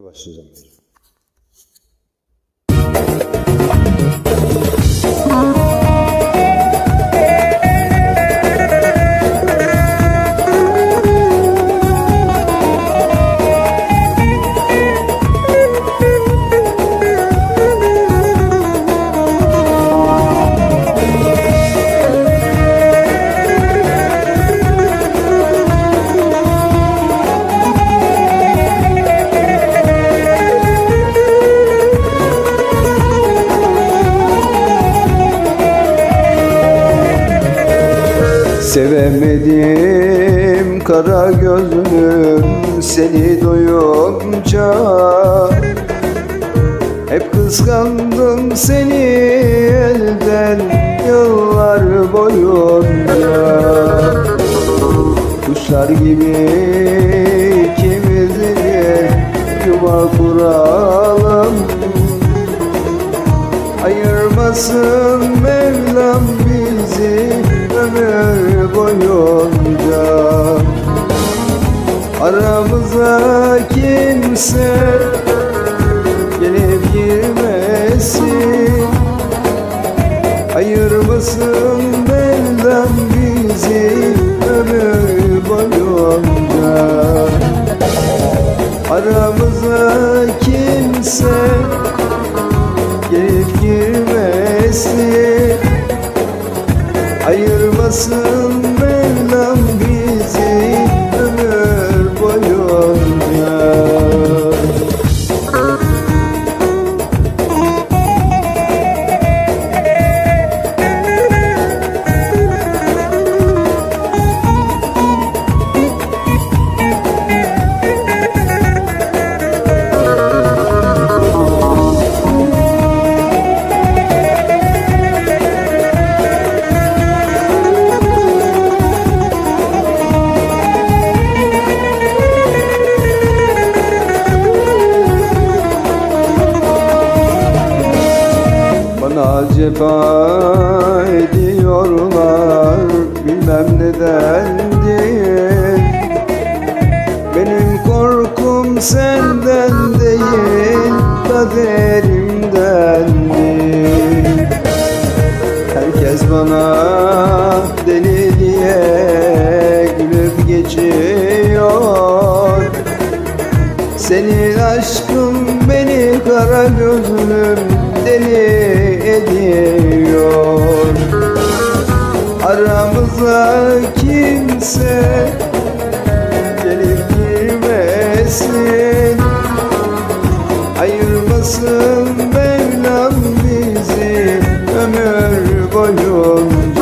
这个是什么？Sevemedim. Kara gözlüm seni duyunca Hep kıskandım seni elden yıllar boyunca. Kuşlar gibi ikimiz de yuva kuralım. Ayırmasın ömür boyunca. Aramıza kimse gelip girmesin. Ayırmasın Mevlam bizi ömür boyunca? Aramıza kimse gelip girmesin Ayırmasın Mevlam bizi ömür boyunca cefa ediyorlar bilmem nedendir Benim korkum senden değil kaderimdendir aşkın beni kara gözlüm deli ediyor. Aramıza kimse gelip girmesin. Ayırmasın Mevlam bizi ömür boyunca